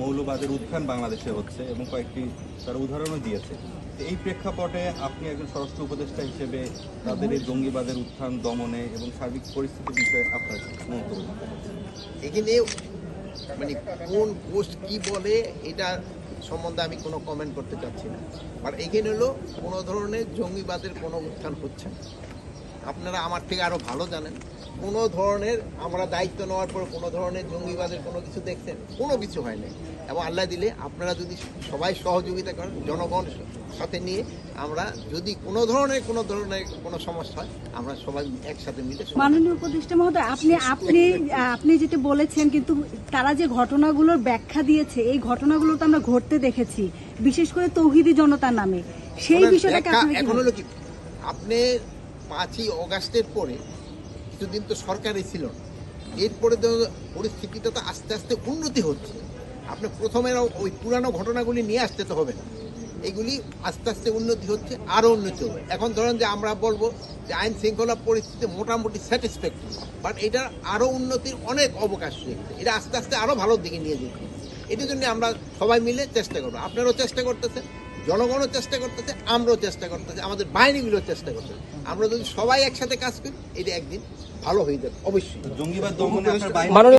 মৌলবাদের উত্থান বাংলাদেশে হচ্ছে এবং কয়েকটি তার উদাহরণও দিয়েছে। এই প্রেক্ষাপটে আপনি একজন স্বরাষ্ট্র উপদেষ্টা হিসেবে তাদের এই জঙ্গিবাদের উত্থান, দমনে এবং সার্বিক পরিস্থিতি বিষয়ে আপনার মন্তব্য? এখানে মানে কোন পোস্ট কি বলে, এটা সম্বন্ধে আমি কোনো কমেন্ট করতে চাচ্ছি না। আর এখানে হলো কোনো ধরনের জঙ্গিবাদের কোনো উত্থান হচ্ছে না। আপনারা আমার থেকে আরও ভালো জানেন। কোনো ধরনের আমরা দায়িত্ব নেওয়ার পর কোনো ধরনের জঙ্গিবাদের কোনো কিছু দেখছেন কোনো কিছু হয় নাই। এবং আল্লাহ দিলে আপনারা যদি সবাই সহযোগিতা করেন জনগণ সাথে নিয়ে আমরা যদি কোনো ধরনের কোনো ধরনের কোনো সমস্যা হয় আমরা সবাই একসাথে মিলে মাননীয় উপদেষ্টা মহোদয় আপনি আপনি আপনি যেটা বলেছেন কিন্তু তারা যে ঘটনাগুলোর ব্যাখ্যা দিয়েছে এই ঘটনাগুলো তো আমরা ঘটতে দেখেছি বিশেষ করে তৌহিদি জনতার নামে। সেই বিষয়টাকে কি এখন হলো কি? আপনি পাঁচই অগাস্টের পরে কিছুদিন তো সরকারই ছিল না। এরপরে তো পরিস্থিতিটা তো আস্তে আস্তে উন্নতি হচ্ছে। আপনি প্রথমে ওই পুরানো ঘটনাগুলি নিয়ে আসতে তো হবে না। এগুলি আস্তে আস্তে উন্নতি হচ্ছে, আরও উন্নতি হবে। এখন ধরেন যে আমরা বলব যে আইন শৃঙ্খলা পরিস্থিতি মোটামুটি স্যাটিসফ্যাক্টরি বাট এটার আরও উন্নতির অনেক অবকাশ রয়েছে। এটা আস্তে আস্তে আরও ভালোর দিকে নিয়ে যেতে। এটার জন্য আমরা সবাই মিলে চেষ্টা করব। আপনারাও চেষ্টা করতেছেন। জনগণও চেষ্টা করতেছে আমরাও চেষ্টা করতেছি আমাদের বাহিনীগুলো চেষ্টা করতেছে। আমরা যদি সবাই একসাথে কাজ করি এটা একদিন ভালো হয়ে যাবে অবশ্যই। জঙ্গিবাদ দমনে আপনার বাহিনী